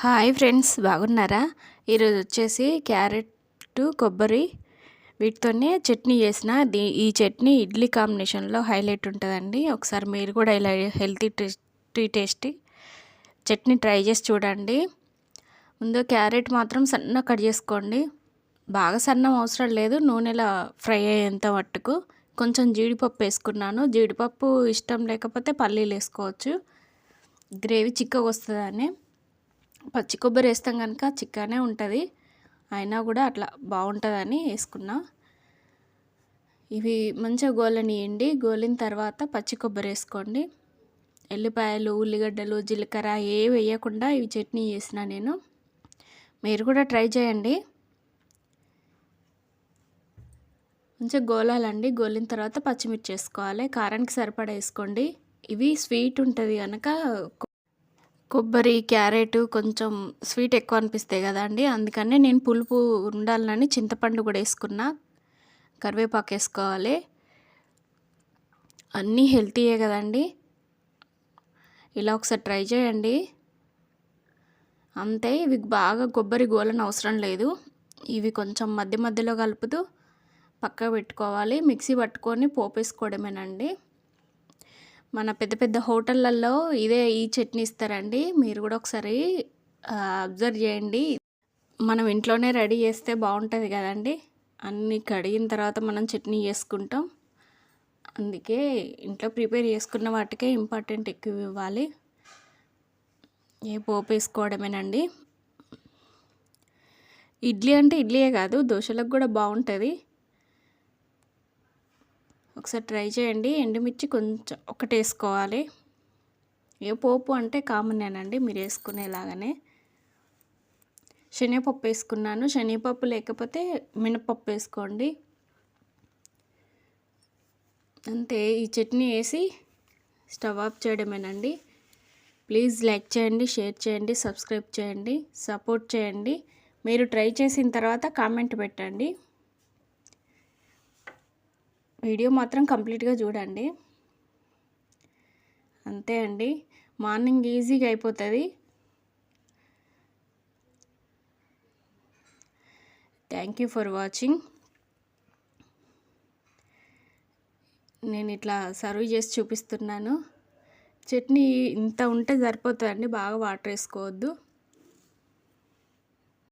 Hi friends బాగున్నారా? ఈరోజు వచ్చేసి క్యారెట్ కొబ్బరి వీటితోనే చట్నీ చేసిన. ఈ చట్నీ ఇడ్లీ కాంబినేషన్లో హైలైట్ ఉంటుందండి. ఒకసారి మీరు కూడా ఇలా healthy tasty tasty chutney try చేసి చూడండి. ముందు క్యారెట్ మాత్రం సన్న కట్ చేసుకోండి. బాగా సన్నం అవసరం లేదు. నూనెలో ఫ్రై అయ్యేంత మట్టుకు కొంచెం జీడిపప్పు వేసుకున్నాను. జీడిపప్పు ఇష్టం లేకపోతే పల్లీలు వేసుకోవచ్చు. గ్రేవీ చిక్కగా వస్తుందని. పచ్చి కొబ్బరి వేస్తాం కనుక చిక్కనే ఉంటుంది. అయినా కూడా అట్లా బాగుంటుందని వేసుకున్నా. ఇవి మంచిగా గోలనియండి. గోలిన తర్వాత పచ్చి కొబ్బరి వేసుకోండి. ఎల్లిపాయలు ఉల్లిగడ్డలు జీలకర్ర ఏ వేయకుండా ఇవి చట్నీ చేసిన నేను. మీరు కూడా ట్రై చేయండి. మంచిగా గోలాలండి. గోలిన తర్వాత పచ్చిమిర్చి వేసుకోవాలి. కారానికి సరిపడా వేసుకోండి. ఇవి స్వీట్ ఉంటుంది కనుక కొబ్బరి క్యారెట్ కొంచెం స్వీట్ ఎక్కువ అనిపిస్తాయి కదండి అందుకనే నేను పులుపు ఉండాలని చింతపండు కూడా వేసుకున్నా. కరివేపాకు వేసుకోవాలి. అన్నీ హెల్తీయే కదండి ఇలా ఒకసారి ట్రై చేయండి. అంతే ఇవి బాగా కొబ్బరి గోలని అవసరం లేదు. ఇవి కొంచెం మధ్య మధ్యలో కలుపుతూ పక్క పెట్టుకోవాలి. మిక్సీ పట్టుకొని పోపేసుకోవడమేనండి. మన పెద్ద పెద్ద హోటళ్ళల్లో ఇదే ఈ చట్నీ ఇస్తారండి. మీరు కూడా ఒకసారి అబ్జర్వ్ చేయండి. మనం ఇంట్లోనే రెడీ చేస్తే బాగుంటుంది కదండి. అన్నీ కడిగిన తర్వాత మనం చట్నీ చేసుకుంటాం. అందుకే ఇంట్లో ప్రిపేర్ చేసుకున్న వాటికే ఇంపార్టెంట్ ఎక్కువ ఇవ్వాలి. ఏ పోపు వేసుకోవడమేనండి. ఇడ్లీ అంటే ఇడ్లీయే కాదు దోశలకు కూడా బాగుంటుంది. ఒకసారి ట్రై చేయండి. ఎండుమిర్చి కొంచెం ఒకటి వేసుకోవాలి ఏ పోపు అంటే కామనేనండి మీరు వేసుకునేలాగానే. శనగపప్పు వేసుకున్నాను. శనగపప్పు లేకపోతే మినపప్పు వేసుకోండి. అంతే ఈ చట్నీ వేసి స్టవ్ ఆఫ్ చేయడమేనండి. ప్లీజ్ లైక్ చేయండి షేర్ చేయండి సబ్స్క్రైబ్ చేయండి సపోర్ట్ చేయండి. మీరు ట్రై చేసిన తర్వాత కామెంట్ పెట్టండి. వీడియో మాత్రం కంప్లీట్గా చూడండి. అంతే అండి. మార్నింగ్ ఈజీగా అయిపోతుంది. Thank you for watching. నేను ఇట్లా సర్వ్ చేసి చూపిస్తున్నాను. చట్నీ ఇంత ఉంటే సరిపోతుందండి. బాగా వాటర్ వేసుకోవద్దు.